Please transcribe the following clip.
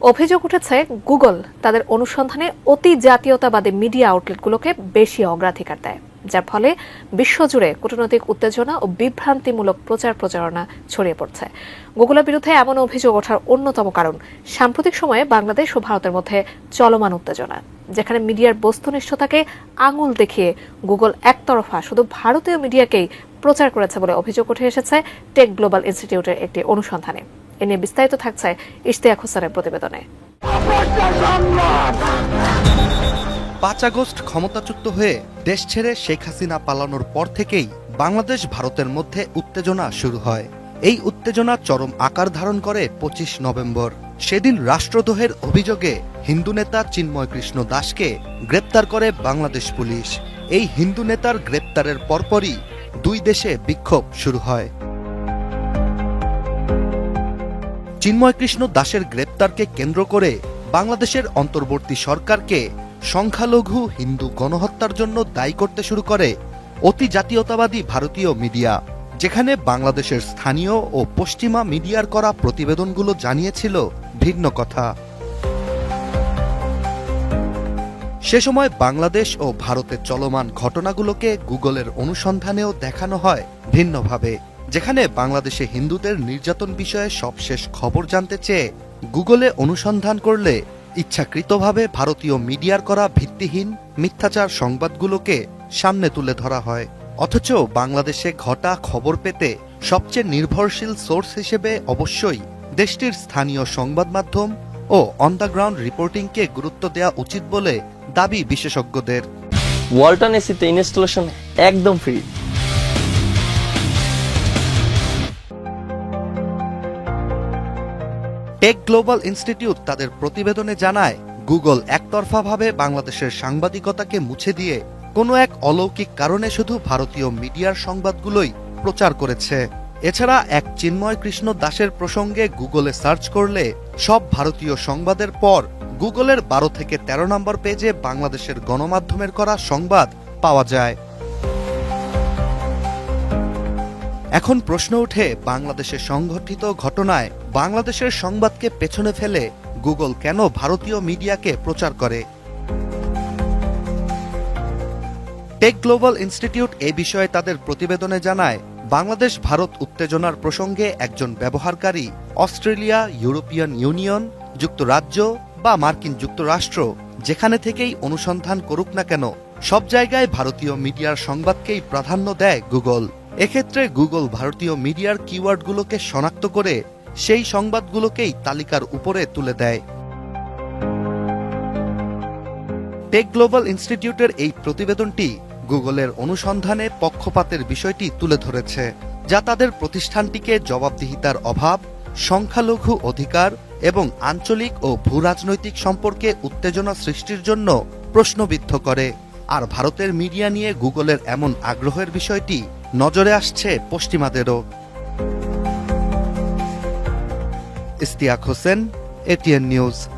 অভিযোগ উঠেছে, গুগল তাদের অনুসন্ধানে অতি জাতীয়তাবাদী মিডিয়া আউটলেটগুলোকে বেশি অগ্রাধিকার দেয়, যার ফলে বিশ্বজুড়ে কূটনৈতিক উত্তেজনা ও বিভ্রান্তিমূলক প্রচার প্রচারণা ছড়িয়ে পড়ছে। গুগলের বিরুদ্ধে এমন অভিযোগ ওঠার অন্যতম কারণ, সাম্প্রতিক সময়ে বাংলাদেশ ও ভারতের মধ্যে চলমান উত্তেজনা, যেখানে মিডিয়ার বস্তুনিষ্ঠতাকে আঙুল দেখিয়ে গুগল একতরফা শুধু ভারতীয় মিডিয়াকেই প্রচার করেছে বলে অভিযোগ উঠে এসেছে টেক গ্লোবাল ইনস্টিটিউটের একটি অনুসন্ধানে। এ নিয়ে বিস্তারিত থাকছে ইশতিয়াক হোসেনের প্রতিবেদনে। পাঁচ আগস্ট ক্ষমতাচ্যুত হয়ে দেশ ছেড়ে শেখ হাসিনা পালানোর পর থেকেই বাংলাদেশ ভারতের মধ্যে উত্তেজনা শুরু হয়। এই উত্তেজনা চরম আকার ধারণ করে পঁচিশ নভেম্বর। সেদিন রাষ্ট্রদ্রোহের অভিযোগে হিন্দু নেতা চিন্ময় কৃষ্ণ দাসকে গ্রেপ্তার করে বাংলাদেশ পুলিশ। এই হিন্দু নেতার গ্রেপ্তারের পরপরই দুই দেশে বিক্ষোভ শুরু হয়। চিন্ময় কৃষ্ণ দাসের গ্রেপ্তারকে কেন্দ্র করে বাংলাদেশের অন্তর্বর্তী সরকারকে সংখ্যালঘু হিন্দু গণহত্যার জন্য দায়ী করতে শুরু করে অতি জাতীয়তাবাদী ভারতীয় মিডিয়া, যেখানে বাংলাদেশের স্থানীয় ও পশ্চিমা মিডিয়ার করা প্রতিবেদনগুলো জানিয়েছিল ভিন্ন কথা। সে সময় বাংলাদেশ ও ভারতের চলমান ঘটনাগুলোকে গুগলের অনুসন্ধানেও দেখানো হয় ভিন্নভাবে। যেখানে বাংলাদেশে হিন্দুদের নির্যাতন বিষয়ে সবশেষ খবর জানতে চেয়ে গুগলে অনুসন্ধান করলে ইচ্ছাকৃতভাবে ভারতীয় মিডিয়ার করা ভিত্তিহীন মিথ্যাচার সংবাদগুলোকে সামনে তুলে ধরা হয়। অথচ বাংলাদেশে ঘটা খবর পেতে সবচেয়ে নির্ভরশীল সোর্স হিসেবে অবশ্যই দেশটির স্থানীয় সংবাদ মাধ্যম ও অন দ্য গ্রাউন্ড রিপোর্টিংকে গুরুত্ব দেওয়া উচিত বলে দাবি বিশেষজ্ঞদের। ওয়ালটন এসিতে ইনস্টলেশন একদম ফ্রি। টেক গ্লোবাল ইনস্টিটিউট তাদের প্রতিবেদনে জানায়, গুগল একতরফাভাবে বাংলাদেশের সাংবাদিকতাকে মুছে দিয়ে কোনো এক অলৌকিক কারণে শুধু ভারতীয় মিডিয়ার সংবাদগুলোই প্রচার করেছে। এছাড়া এক চিন্ময় কৃষ্ণ দাসের প্রসঙ্গে গুগলে সার্চ করলে সব ভারতীয় সংবাদের পর গুগলের বারো থেকে ১৩ নম্বর পেজে বাংলাদেশের গণমাধ্যমের করা সংবাদ পাওয়া যায়। এখন প্রশ্ন ওঠে বাংলাদেশে সংঘটিত ঘটনায় বাংলাদেশের সংবাদকে পেছনে ফেলে গুগল কেন ভারতীয় মিডিয়াকে প্রচার করে? টেক গ্লোবাল ইনস্টিটিউট এ বিষয়ে তাদের প্রতিবেদনে জানায়, বাংলাদেশ ভারত উত্তেজনার প্রসঙ্গে একজন ব্যবহারকারী অস্ট্রেলিয়া, ইউরোপিয়ান ইউনিয়ন, যুক্তরাজ্য বা মার্কিন যুক্তরাষ্ট্র, যেখানে থেকেই অনুসন্ধান করুক না কেন, সব জায়গায় ভারতীয় মিডিয়ার সংবাদকেই প্রাধান্য দেয় গুগল। এক্ষেত্রে গুগল ভারতীয় মিডিয়ার কিওয়ার্ডগুলোকে শনাক্ত করে সেই সংবাদগুলোকেই তালিকার উপরে তুলে দেয়। টেক গ্লোবাল ইনস্টিটিউটের এই প্রতিবেদনটি গুগলের অনুসন্ধানে পক্ষপাতের বিষয়টি তুলে ধরেছে, যা তাদের প্রতিষ্ঠানটিকে জবাবদিহিতার অভাব, সংখ্যালঘু অধিকার এবং আঞ্চলিক ও ভূরাজনৈতিক সম্পর্কে উত্তেজনা সৃষ্টির জন্য প্রশ্নবিদ্ধ করে। আর ভারতের মিডিয়া নিয়ে গুগলের এমন আগ্রহের বিষয়টি নজরে আসছে পশ্চিমাদেরও। Istiaque Hossain ATN news.